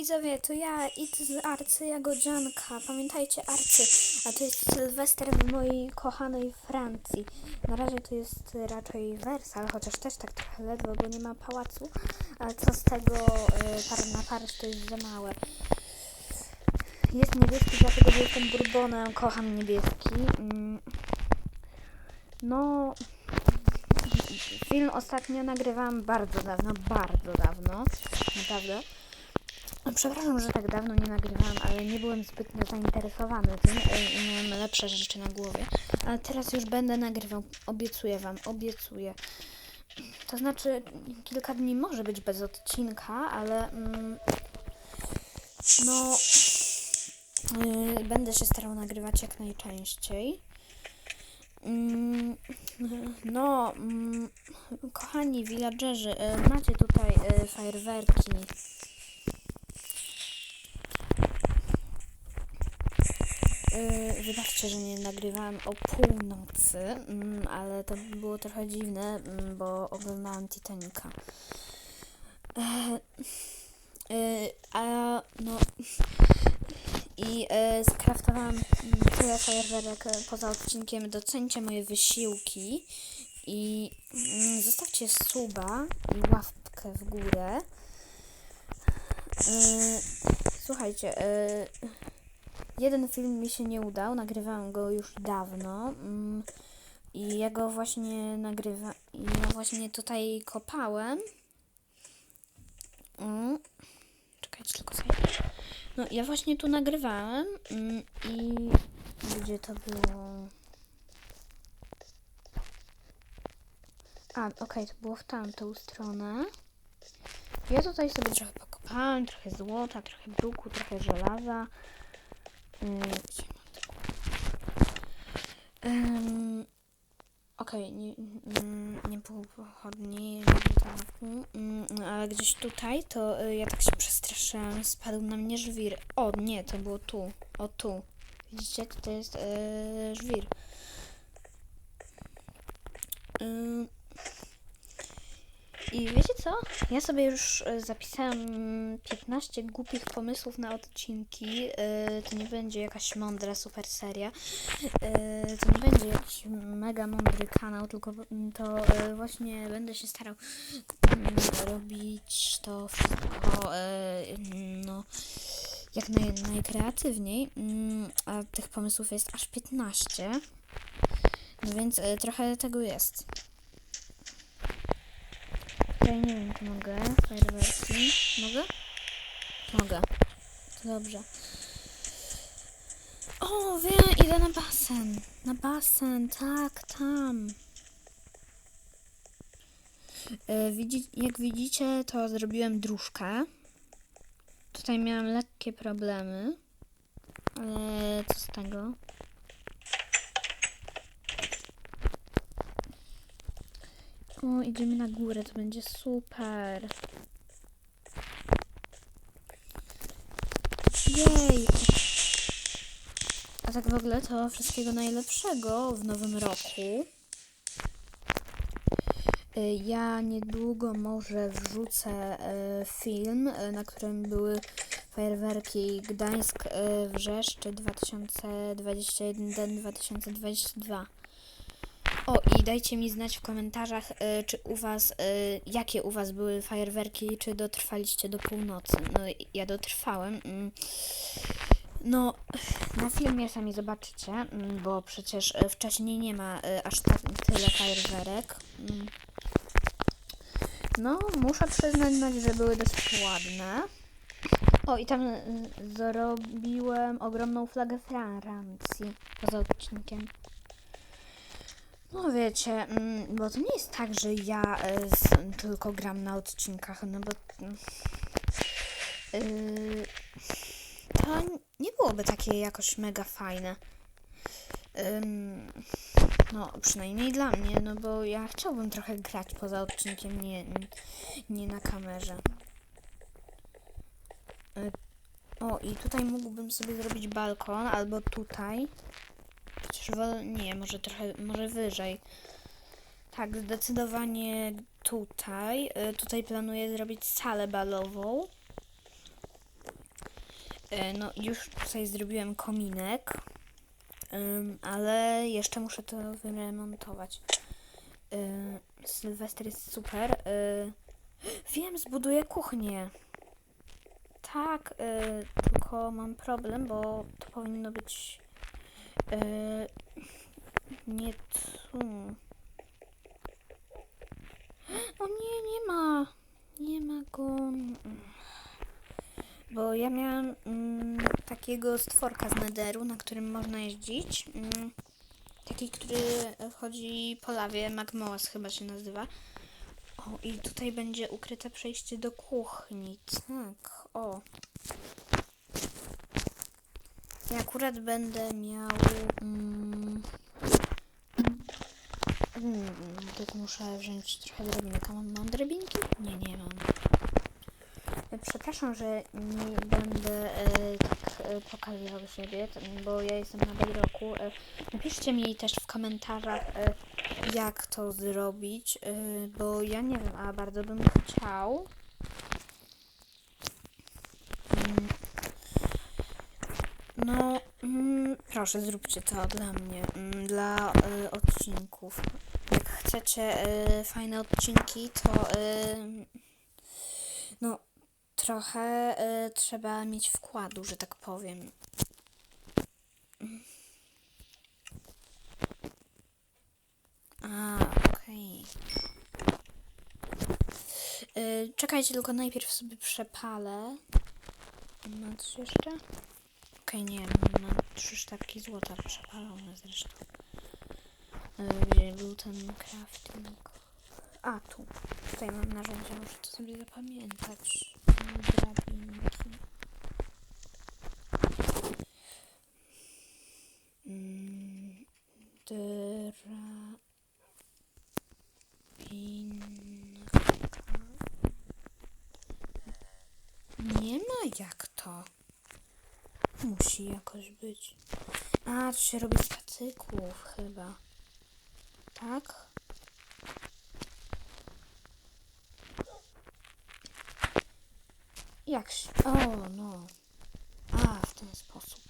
widzowie, to ja, It z Arcy Jagodzianka. Pamiętajcie Arcy, a to jest Sylwester w mojej kochanej Francji. Na razie to jest raczej Wersal, chociaż też tak trochę ledwo, bo nie ma pałacu. Ale co z tego, y, na Paryż to jest za małe. Jest niebieski, dlatego że jestem Bourbonem, kocham niebieski. Mm. No, film ostatnio nagrywałam bardzo dawno, bardzo dawno, naprawdę. No, Przepraszam, że tak dawno nie nagrywałam, ale nie byłem zbytnio zainteresowany tym e, i miałem lepsze rzeczy na głowie. Ale teraz już będę nagrywał, obiecuję Wam, obiecuję. To znaczy, kilka dni może być bez odcinka, ale mm, no, yy, będę się starał nagrywać jak najczęściej. Mm, No, mm, kochani villagerzy, e, macie tutaj e, fajerwerki. E, Wybaczcie, że nie nagrywałam o północy, mm, ale to było trochę dziwne, mm, bo oglądałam Titanica. E, A no i e, skraftowałam tyle fajerwerek e, poza odcinkiem. Docencie moje wysiłki i mm, zostawcie suba i łapkę w górę. E, słuchajcie, e, jeden film mi się nie udał, nagrywałam go już dawno. Mm, I ja go właśnie nagrywa i ja właśnie tutaj kopałem. Czekajcie, tylko sobie. No, ja właśnie tu nagrywałem mm, i gdzie to było? A, okej, to było w tamtą stronę. Ja tutaj sobie trochę pokopałem, trochę złota, trochę bruku, trochę żelaza. Ym, Okej, nie, mm, nie było pochodni, mm, ale gdzieś tutaj to y, ja tak się przestraszyłam, spadł na mnie żwir. O nie, to było tu, o tu. Widzicie, to jest y, żwir. I wiecie co? Ja sobie już y, zapisałam 15 głupich pomysłów na odcinki. Y, To nie będzie jakaś mądra super seria. Y, To nie będzie jakiś mega mądry kanał, tylko mm, to właśnie będę się starał mm, robić to wszystko y, no, jak naj, najkreatywniej. Mm, A tych pomysłów jest aż 15. No więc trochę tego jest. Tutaj nie wiem, czy mogę. Fajerwerki. Mogę? Mogę. Dobrze. O, wiem, idę na basen. Na basen, tak, tam. E, jak widzicie, to zrobiłem dróżkę. Tutaj miałam lekkie problemy. Ale co z tego? O, idziemy na górę, to będzie super. Jej! A tak w ogóle to wszystkiego najlepszego w nowym roku. Y, Ja niedługo może wrzucę y, film, y, na którym były fajerwerki Gdańsk y, Wrzeszcz 2021-2022. O, i dajcie mi znać w komentarzach, y, czy u was, y, jakie u was były fajerwerki, czy dotrwaliście do północy. No, ja dotrwałem. mm. No, na filmie sami zobaczycie, mm, bo przecież y, wcześniej nie ma y, aż tak tyle fajerwerek. Mm. No, muszę przyznać, że były dosyć ładne. O, i tam y, zrobiłem ogromną flagę Francji poza odcinkiem. No wiecie, mm, bo to nie jest tak, że ja y, z, tylko gram na odcinkach, no bo mm, y, to nie byłoby takie jakoś mega fajne. Ym, no, przynajmniej dla mnie, no bo ja chciałbym trochę grać poza odcinkiem, nie, nie na kamerze. Y, o, i tutaj mógłbym sobie zrobić balkon, albo tutaj. Wolę, nie, może trochę, może wyżej. Tak, zdecydowanie tutaj. Y, Tutaj planuję zrobić salę balową. E, No, już tutaj zrobiłem kominek, ale jeszcze muszę to wyremontować. Yy, Sylwester jest super. Wiem, zbuduję kuchnię. Tak, tylko mam problem, bo to powinno być yy, nie tu. O nie, nie ma. Nie ma go. Bo ja miałam mm, takiego stworka z nederu, na którym można jeździć. Mm, taki, który chodzi po lawie, Magmoas chyba się nazywa. O, i tutaj będzie ukryte przejście do kuchni. Tak, o. Ja akurat będę miał... Mm, mm, tylko muszę wziąć trochę drabinek. A mam, mam drabinki? Nie, nie mam. E, Przepraszam, że nie będę e, tak e, pokazywał siebie, bo ja jestem na Bedrocku. E, napiszcie mi też w komentarzach, e, jak to zrobić, e, bo ja nie wiem, a bardzo bym chciał. Mm. No, mm, proszę, zróbcie to dla mnie, mm, dla e, odcinków. Jak chcecie e, fajne odcinki, to e, no, trochę y, trzeba mieć wkładu, że tak powiem. A, okej. Y, czekajcie, tylko najpierw sobie przepalę. Mam coś jeszcze? Okej, nie, mam trzy sztabki złota przepalone zresztą. Gdzie był ten crafting? A, tu. Tutaj mam narzędzia, muszę to sobie zapamiętać. Drabinki. Mm, Drabinka. Nie ma jak to. Musi jakoś być. A, to się robi z chyba. Tak? Jak się... O, no. A, w ten sposób.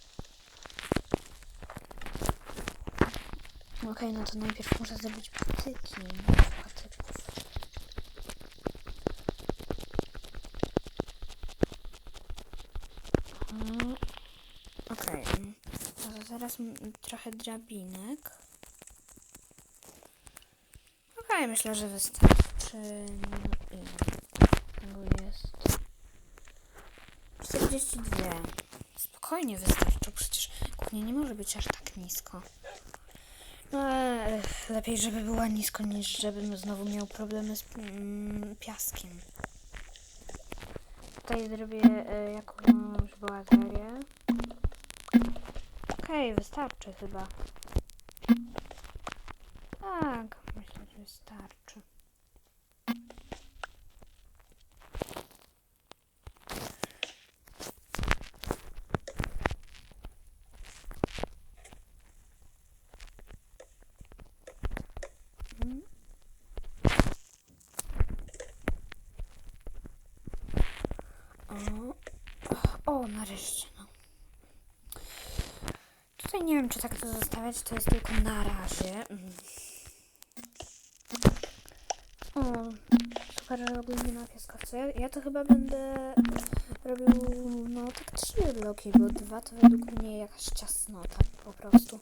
Okej, no to najpierw muszę zrobić patyki. No, patyków. Mm, Okej. mm, No to teraz mm, trochę drabinek. Okej, myślę, że wystarczy. No ile jest? 42. Spokojnie wystarczy, przecież kuchnia nie może być aż tak nisko. No, lepiej, żeby była nisko, niż żebym znowu miał problemy z mm, piaskiem. Tutaj zrobię e, jakąś boazerię. Okej, wystarczy chyba. Tak, myślę, że wystarczy. O, o, nareszcie. Tutaj nie wiem, czy tak to zostawiać, to jest tylko na razie. O, super, że ogólnie ma piaskowce. Ja, ja to chyba będę robił, no tak trzy bloki, bo dwa to według mnie jakaś ciasnota po prostu.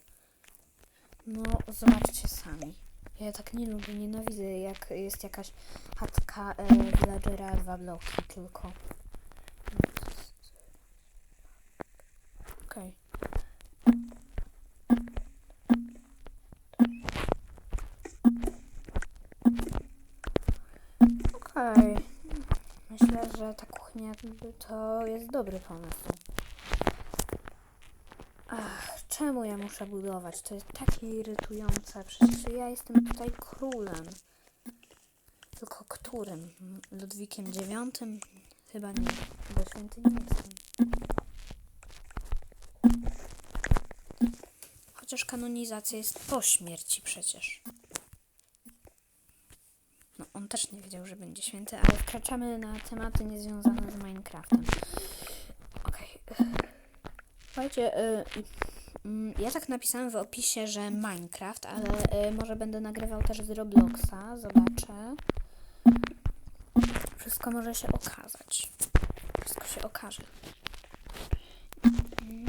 No, zobaczcie sami. Ja tak nie lubię, nienawidzę, jak jest jakaś chatka e, villagera, dwa bloki tylko. Okej. Okej. Myślę, że ta kuchnia to jest dobry pomysł. Ach, czemu ja muszę budować? To jest takie irytujące. Przecież ja jestem tutaj królem. Tylko którym? Ludwikiem IX? Chyba nie, bo święty nie jestem. Chociaż kanonizacja jest po śmierci przecież. Też nie wiedział, że będzie święty, ale wkraczamy na tematy niezwiązane z Minecraftem. Okej. Słuchajcie, y, mm, ja tak napisałam w opisie, że Minecraft, ale y, może będę nagrywał też z Robloxa, zobaczę. Wszystko może się okazać. Wszystko się okaże. Mm.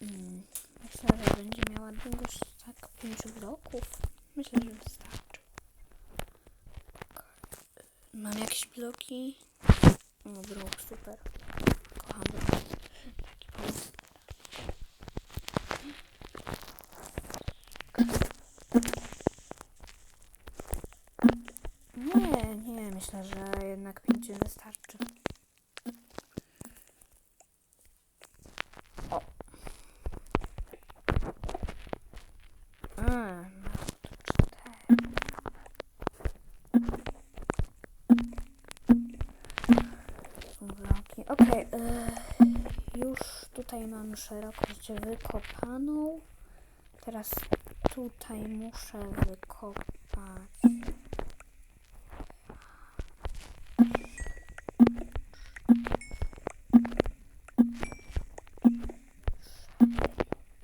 Mm, Myślę, że będzie miała długość tak 5 bloków. Myślę, że wystarczy. Tak. Mam jakieś bloki? O, blok, super. Kocham. Nie, nie, myślę, że jednak 5 wystarczy. O. A, no to cztery. Są bloki. Okej, e, już tutaj mam szerokość wykopaną. Teraz tutaj muszę wykopać.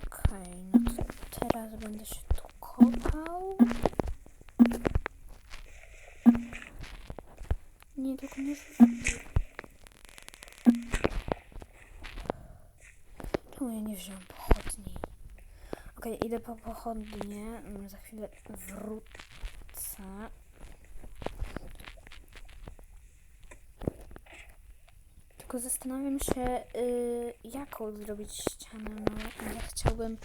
Okej, no to teraz będę się tu kopał. Nie, tylko nie rzuć- Wziąłem pochodni? Okej, idę po pochodnie. Mm, Za chwilę wrócę. Tylko zastanawiam się, y, jaką zrobić ścianę. No, ja chciałbym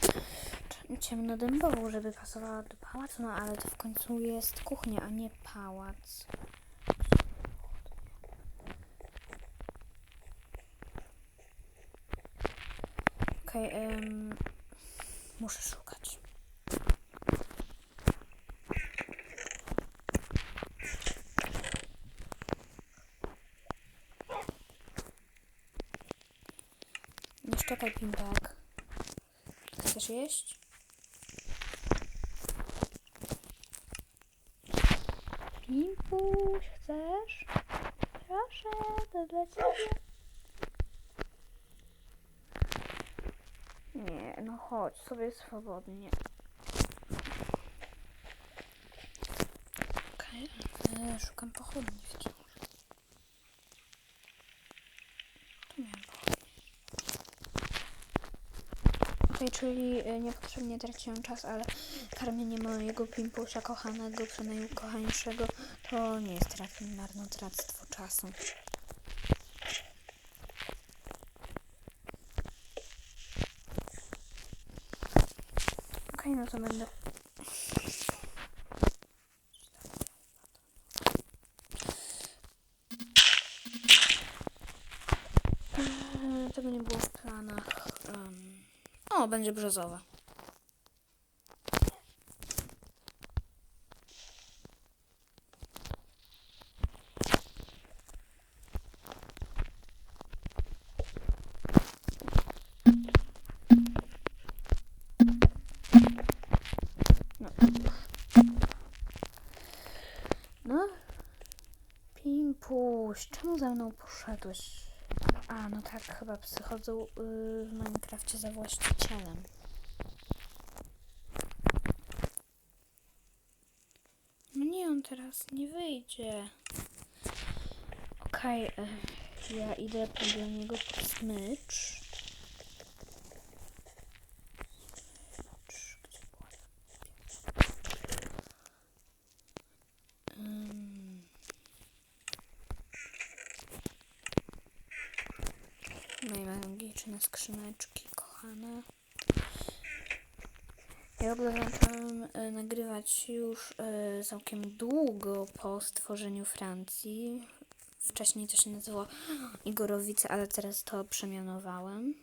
ciemnodębową, żeby pasowała do pałacu, no ale to w końcu jest kuchnia, a nie pałac. Okej, em, muszę szukać. Nie szczekaj, Pimpek. Chcesz jeść? Pimpuś, chcesz? Proszę, to dla ciebie. Nie, no chodź sobie swobodnie. Okej, ale szukam pochodni wciąż. Tu miałam pochodnie. Okej, czyli y, niepotrzebnie traciłam czas, ale karmienie mojego pimpusia kochanego, przenajkochańszego, to nie jest raczej marnotrawstwo czasu. Okej, no to będę. Eee, Tego nie było w planach. Em, O, będzie brzozowa. No. No. Pimpuś, czemu za mną poszedłeś? A, no tak, chyba psy chodzą yy, w Minecrafcie za właścicielem. No nie, on teraz nie wyjdzie. Okej, y, ja idę po niego po. Smycz, gdzie była? Ym. Moje magiczne skrzyneczki, kochane. Ja w ogóle zaczęłam e, nagrywać już e, całkiem długo po stworzeniu Francji. Wcześniej to się nazywało Igorowice, ale teraz to przemianowałem.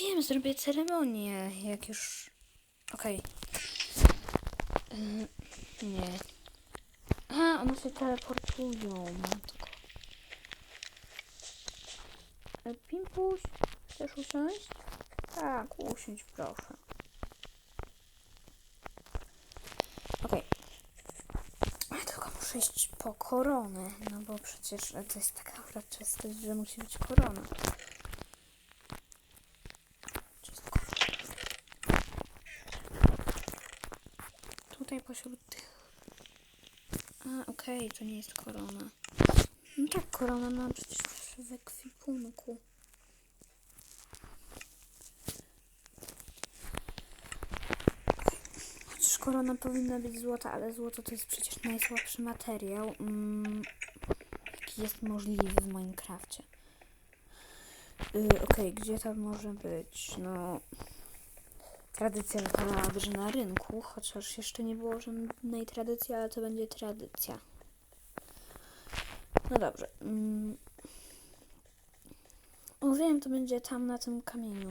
Wiem, zrobię ceremonię, jak już... Okej. Y, nie. A, one się teleportują, matko. E, Pimpuś, chcesz usiąść? Tak, usiądź proszę. Okej. Okay. Tylko muszę iść po koronę, no bo przecież to jest taka uroczystość, że musi być korona. Tutaj pośród tych... A, okej, to nie jest korona. No tak, korona ma przecież w ekwipunku. Chociaż korona powinna być złota, ale złoto to jest przecież najsłabszy materiał, mm, jaki jest możliwy w Minecrafcie. Yy, Okej, gdzie to może być? No, tradycja wyglądałaby, że na rynku, chociaż jeszcze nie było żadnej tradycji, ale to będzie tradycja. No dobrze. Mm. O, wiem, to będzie tam na tym kamieniu.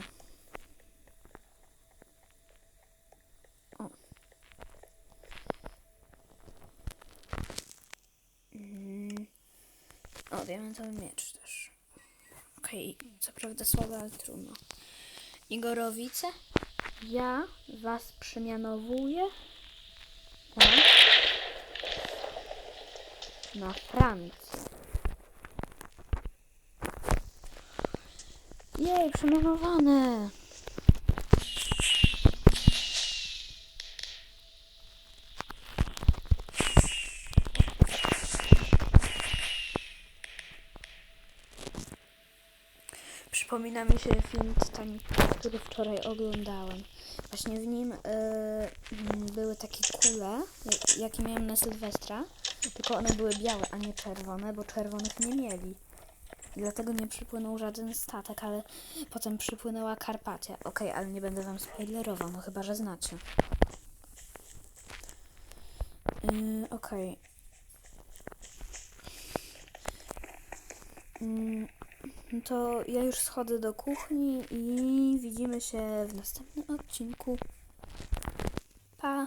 O, diamentowy miecz też. Okej, co prawda słabe, ale trudno. Igorowice? Ja was przemianowuję na, na Francję. Jej, przemianowane! Przypomina mi się film Titanic, który wczoraj oglądałem. Właśnie w nim y, mm, były takie kule, jak- jakie miałem na Sylwestra, tylko one były białe, a nie czerwone, bo czerwonych nie mieli. I dlatego nie przypłynął żaden statek, ale potem przypłynęła Karpatia. Okej, ale nie będę wam spoilerował, no chyba, że znacie. Yy, Okej. Mm, no to ja już schodzę do kuchni i widzimy się w następnym odcinku. Pa!